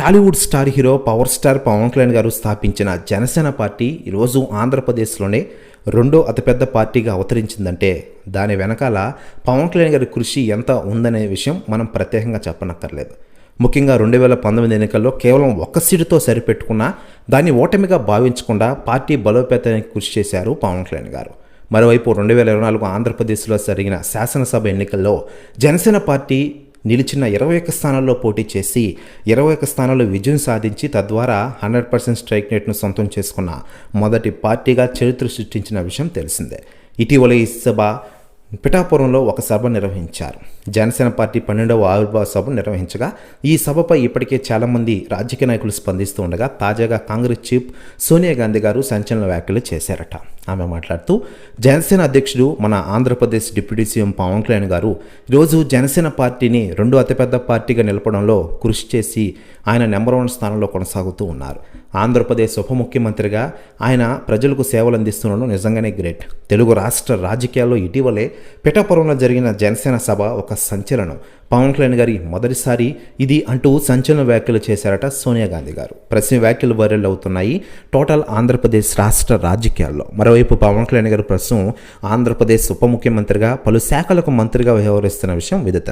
Tollywood star hero power star Pawan Kalyan garu స్థాపించిన Janasena party ఈరోజు ఆంధ్రప్రదేశ్లోనే రెండో అతిపెద్ద పార్టీగా అవతరించిందంటే దాని వెనకాల పవన్ కళ్యాణ్ గారి కృషి ఎంత ఉందనే విషయం మనం ప్రత్యేకంగా చెప్పనక్కర్లేదు. ముఖ్యంగా రెండు వేల పంతొమ్మిది ఎన్నికల్లో కేవలం ఒక్క సీటుతో సరిపెట్టుకున్న దాన్ని ఓటమిగా భావించకుండా పార్టీ బలోపేతానికి కృషి చేశారు పవన్ కళ్యాణ్ గారు. మరోవైపు రెండు వేల ఇరవై నాలుగు ఆంధ్రప్రదేశ్లో జరిగిన శాసనసభ ఎన్నికల్లో జనసేన పార్టీ నిలిచిన ఇరవై ఒక్క స్థానాల్లో పోటీ చేసి ఇరవై ఒక్క స్థానాల్లో విజయం సాధించి తద్వారా హండ్రెడ్ పర్సెంట్ స్ట్రైక్ రేట్ను సొంతం చేసుకున్న మొదటి పార్టీగా చరిత్ర సృష్టించిన విషయం తెలిసిందే. ఇటీవల ఈ సభ పిఠాపురంలో ఒక సభ నిర్వహించారు. జనసేన పార్టీ పన్నెండవ ఆవిర్భావ సభ నిర్వహించగా ఈ సభపై ఇప్పటికే చాలామంది రాజకీయ నాయకులు స్పందిస్తూ ఉండగా తాజాగా కాంగ్రెస్ చీఫ్ సోనియా గాంధీ గారు సంచలన వ్యాఖ్యలు చేశారట. ఆమె మాట్లాడుతూ జనసేన అధ్యక్షుడు మన ఆంధ్రప్రదేశ్ డిప్యూటీ సీఎం పవన్ కళ్యాణ్ గారు ఈరోజు జనసేన పార్టీని రెండు అతిపెద్ద పార్టీగా నిలపడంలో కృషి చేసి ఆయన నెంబర్ వన్ స్థానంలో కొనసాగుతూ ఉన్నారు. ఆంధ్రప్రదేశ్ ఉప ముఖ్యమంత్రిగా ఆయన ప్రజలకు సేవలు అందిస్తుండడం నిజంగానే గ్రేట్. తెలుగు రాష్ట్ర రాజకీయాల్లో ఇటీవలే పిఠాపురంలో జరిగిన జనసేన సభ ఒక సంచలనం. పవన్ కళ్యాణ్ గారి మొదటిసారి ఇది అంటూ సంచలన వ్యాఖ్యలు చేశారట సోనియా గాంధీ గారు. ప్రశ్న వ్యాఖ్యలు వైరల్ అవుతున్నాయి. టోటల్ ఆంధ్రప్రదేశ్ రాష్ట్ర రాజకీయాల్లో. మరోవైపు పవన్ కళ్యాణ్ గారు ప్రస్తుతం ఆంధ్రప్రదేశ్ ఉప ముఖ్యమంత్రిగా పలు శాఖలకు మంత్రిగా వ్యవహరిస్తున్న విషయం విదితం